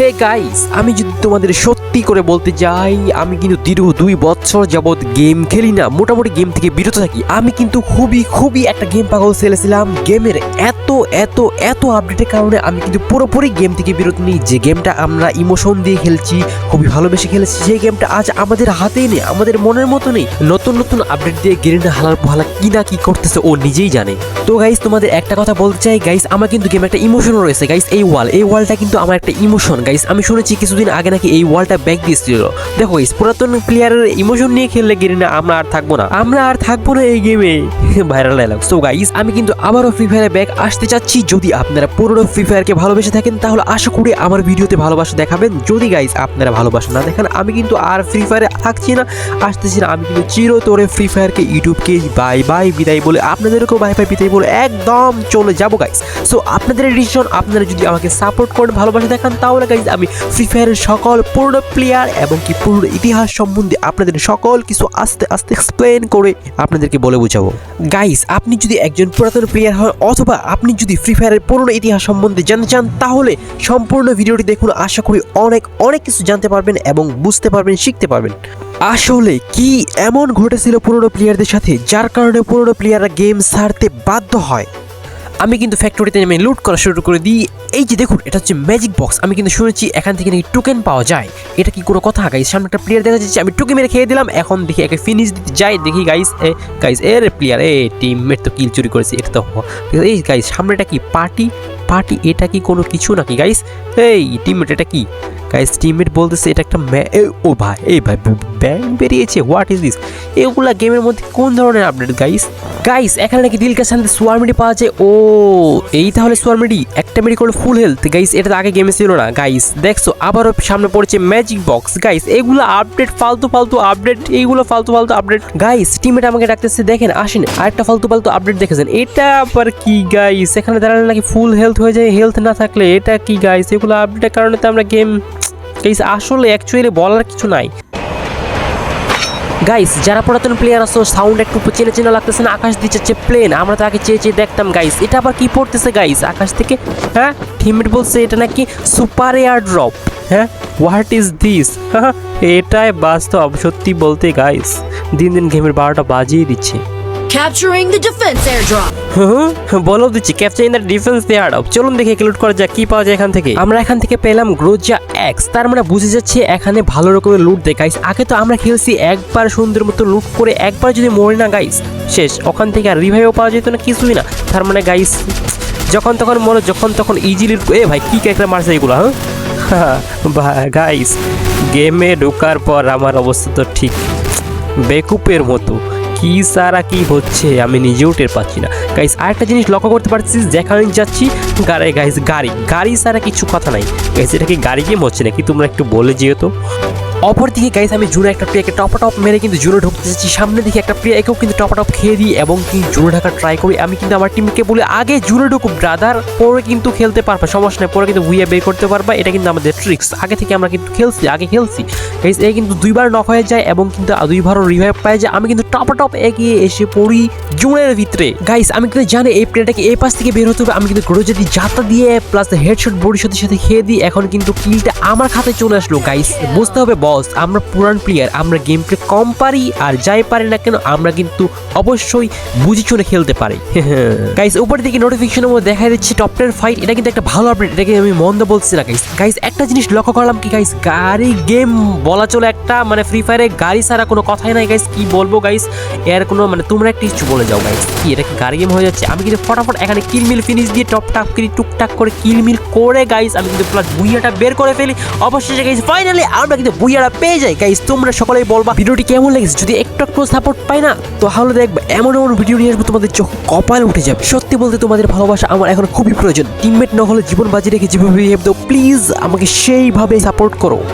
Hey guys আমি যদি তোমাদের সত্যি করে বলতে যাই, আমি কিন্তু দীর্ঘ দুই বছর যাবৎ গেম খেলি না। মোটামুটি গেম থেকে বিরত থাকি। আমি কিন্তু খুবই খুবই একটা গেম পাগল ছেলেছিলাম গেমের এত এত এত আপডেটের কারণে আমি কিন্তু পুরোপুরি গেম থেকে বিরত নিই। যে গেমটা আমরা ইমোশন দিয়ে খেলছি, খুবই ভালোবেসে খেলেছি, সেই গেমটা আজ আমাদের হাতেই নেই, আমাদের মনের মতো নেই। নতুন নতুন আপডেট দিয়ে গেরিনা হালার ভালা কি না কি করতেছে, ও নিজেই জানে। তো গাইস তোমাদের একটা কথা বলতে চাই। গাইস আমার কিন্তু গেমে একটা ইমোশন রয়েছে। গাইস এই ওয়াল এই ওয়ালটা কিন্তু আমার একটা ইমোশন গাইস আমি শুনেছি কিছুদিন আগে নাকি এই ওয়ালটা ব্যাক দিয়েছিল। দেখো গাইস পুরাতন প্লেয়ারের ইমোশন নিয়ে খেললে গেরিনা আমরা আর থাকব না। আমরা আর থাকব না এই গেমে ভাইরাল ডায়লগ সো গাইস আমি কিন্তু আবারও ফ্রি ফায়ারে ব্যাক আসতে চাচ্ছি। যদি আপনারা পুরনো ফ্রি ফায়ারকে ভালোবেসে থাকেন, তাহলে আশা করি আমার ভিডিওতে ভালোবাসা দেখাবেন। যদি গাইস আপনারা ভালোবাসা না দেখান, আমি কিন্তু আর ফ্রি ফায়ারে থাকছি না। আসতেছি না, আমি কিন্তু চিরতরে ফ্রি ফায়ারকে ইউটিউবকে বাই বাই বিদায় বলে আপনাদেরকেও বাই বাই বিদায় বলে একদম চলে যাব গাইস সো আপনাদের ডিসিশন আপনারা যদি আমাকে সাপোর্ট করেন, ভালোবাসা দেখান, তাহলে গাইস আমি ফ্রি ফায়ারের সকল পুরনো প্লেয়ার এবং কি পুরনো ইতিহাস সম্বন্ধে আপনাদের সকল কিছু আস্তে আস্তে এক্সপ্লেন করে আপনাদেরকে বলে বোঝাবো। গাইস আপনি যদি একজন পুরাতন প্লেয়ার হন, অথবা আপনি যদি ফ্রি ফায়ারের পুরনো ইতিহাস সম্বন্ধে জানতে চান, তাহলে সম্পূর্ণ ভিডিওটি দেখুন। আশা করি অনেক অনেক কিছু জানতে পারবেন এবং বুঝতে পারবেন, শিখতে পারবেন। আসলে কি এমন ঘটেছিল পুরনো প্লেয়ারদের সাথে, যার কারণে পুরনো প্লেয়াররা গেম ছাড়তে বাধ্য হয়? আমি কিন্তু ফ্যাক্টরিতে নেমে লুট করা শুরু করে দিই। এই যে দেখুন, এটা হচ্ছে ম্যাজিক বক্স আমি কিন্তু শুনেছি এখান থেকে নাকি টোকেন পাওয়া যায়। এটা কি কোনো কথা? গাইস সামনে একটা প্লেয়ার দেখা যাচ্ছে, আমি টুকে মেরে খেয়ে দিলাম। এখন দেখি একে ফিনিশ দিতে যাই। দেখি গাইস এ গাইস এর প্লেয়ার এ টিমমেট তো কিল চুরি করেছে, এটা তো এই গাইস সামনেটা কি পার্টি পার্টি এটা কি কোনো কিছু নাকি গাইস এই টিমমেট এটা কি? গাইস টিমমেট বলতেছে, এটা একটা ও ভাই, এই ভাই ব্যাং বেরিয়েছে হোয়াট ইজ দিস এগুলা গেমের মধ্যে কোন ধরনের আপডেট গাইস গাইস এখানে নাকি দিলকে সাথে সোয়ারমিডি পাওয়া যায়। ও, এই তাহলে সোয়ারমিডি একটা মেডি করে ফুল হেলথ গাইস এটা আগে গেমে ছিল না। গাইস দেখছ, আবারও সামনে পড়েছে ম্যাজিক বক্স গাইস এগুলো আপডেট ফালতু ফালতু আপডেট এইগুলো ফালতু ফালতু আপডেট গাইস টিমমেট আমাকে ডাকতেছে, দেখেন, আসেন, আরেকটা ফালতু ফালতু আপডেট দেখেছেন। এটা আবার কি গাইস এখানে দাঁড়ালে নাকি ফুল হেলথ হয়ে যায় হেলথ না থাকলে এটা কি গাইস এগুলো আপডেটের কারণে তো আমরা গেম গাইস আসলে অ্যাকচুয়ালি বলার কিছু নাই। গাইস যারা পুরাতন প্লেয়ার আসো সাউন্ড একটু চেনে চেনা লাগতেছে না, আকাশ দিয়ে চাচ্ছে প্লেন আমরা তো আগে চেয়ে চেয়ে দেখতাম গাইস এটা আবার কি পড়তেছে গাইস আকাশ থেকে হ্যাঁ? টিমমেট বলছে এটা নাকি সুপার এয়ার ড্রপ হ্যাঁ? হোয়াট ইজ দিস এটাই বাস্তব, সত্যি বলতে গাইস দিন দিন গেমের বারোটা বাজিয়ে দিচ্ছে। Capturing the defense airdrop. বলো দিচ্ছি capture the defence there off চলুন দেখে লুট করা যাক, কি পাওয়া যায় এখান থেকে। আমরা এখান থেকে পেলাম গ্রোজা এক্স তার মানে বুঝে যাচ্ছে এখানে ভালো রকমের লুট দেয়। গাইস আগে তো আমরা খেলছি একবার সুন্দর মতো লুট করে একবার যদি মরে না গাইস শেষ, ওখান থেকে আর রিভাইভও পাওয়া যেত না, কিছুই না। তার মানে গাইস যখন তখন মনে যখন তখন ইজিলি এ ভাই, কি ক্যারেক্টার মারছে এগুলো হ্যাঁ? গাইস গেমে ঢোকার পর আমার অবস্থা তো ঠিক বেকুপের মতো। কি সারা কি হচ্ছে, আমি নিজেও টের পাচ্ছি না। গাইস আরেকটা জিনিস লক্ষ্য করতে পারছিস যেখানে যাচ্ছি। গাড়ি গাইস গাড়ি। গাড়ি সারা কিছু কথা নাই। গাইস এটা কি গাড়ি গেম হচ্ছে নাকি? তোমরা একটু বলে যেহেতু অপরদিকে গাইস আমি জুনে একটা প্রিয়াকে টপ টপ মেরে কিন্তু জুনে ঢুকতে চাচ্ছি সামনে দিকে একটা প্রিয়া একেও কিন্তু টপ টপ খেয়ে দিই এবং কি জুনে ঢাকার ট্রাই করি। আমি কিন্তু আমার টিমকে বলি আগে জুনে ঢুকু ব্রাদার পরে কিন্তু খেলতে পারবা, সমস্যা নেই। পরে কিন্তু ভুইয়া বের করতে পারবা। এটা কিন্তু আমাদের ট্রিক্স আগে থেকে আমরা কিন্তু খেলছি, আগে খেলছি। গাইস এই কিন্তু দুইবার নক হয়ে যায় এবং কিন্তু দুইবারও রিভাইভ পায় যায়। আমি কিন্তু টপ টপ এগিয়ে এসে পড়ি জুনের ভিতরে। গাইস আমি কিন্তু জানি এই প্লেয়ারটাকে এই পাশ থেকে বের হতে হবে। আমি কিন্তু গ্রো যদি যাতা দিয়ে প্লাস হেডশট বডির সাথে সাথে খেয়ে দিই এখন কিন্তু কিলটা আমার খাতে চলে আসলো। গাইস বুঝতে হবে বস আমরা পুরান প্লেয়ার আমরা গেম প্লে কম পারি আর যাই পারি না কেন, আমরা কিন্তু অবশ্যই বুঝি চলে খেলতে পারি। গাইস উপর দিকে নোটিফিকেশন মধ্যে দেখা যাচ্ছে টপ টেন ফাইট এটা কিন্তু একটা ভালো আপডেট এটাকে আমি মন্দ বলছি না গাইস গাইস একটা জিনিস লক্ষ্য করলাম কি গাইস গাড়ি গেম বলা চলে একটা মানে ফ্রি ফায়ারে গাড়ি ছাড়া কোনো কথাই নাই গাইস কি বলব গাইস এর কোনো মানে তোমরা একটু কিছু বলে যাও গাইস কি, এটা কি গাড়ি গেম হয়ে যাচ্ছে? আমি কিন্তু ফটাফট এখানে কিল মিল ফিনিশ দিয়ে টপ টাপ করি, টুকটাক করে কিল মিল করে গাইস আমি কিন্তু প্লাস বুইয়াটা বের করে ফেলি। অবশেষে গাইস ফাইনালি আমরা কিন্তু বুইয়াটা পেয়ে যায় গাইজ তোমরা সকলেই বলবা ভিডিওটি কেমন লেগেছে? যদি একটু একটু সাপোর্ট পাই না, তাহলে দেখবে এমন এমন ভিডিও নিয়ে আসব তোমাদের চোখ কপাল উঠে যাবে। সত্যি বলতে তোমাদের ভালোবাসা আমার এখন খুবই প্রয়োজন। টিমমেট না হলে জীবন বাজি রেখে যেভাবে প্লিজ আমাকে সেইভাবে সাপোর্ট করো।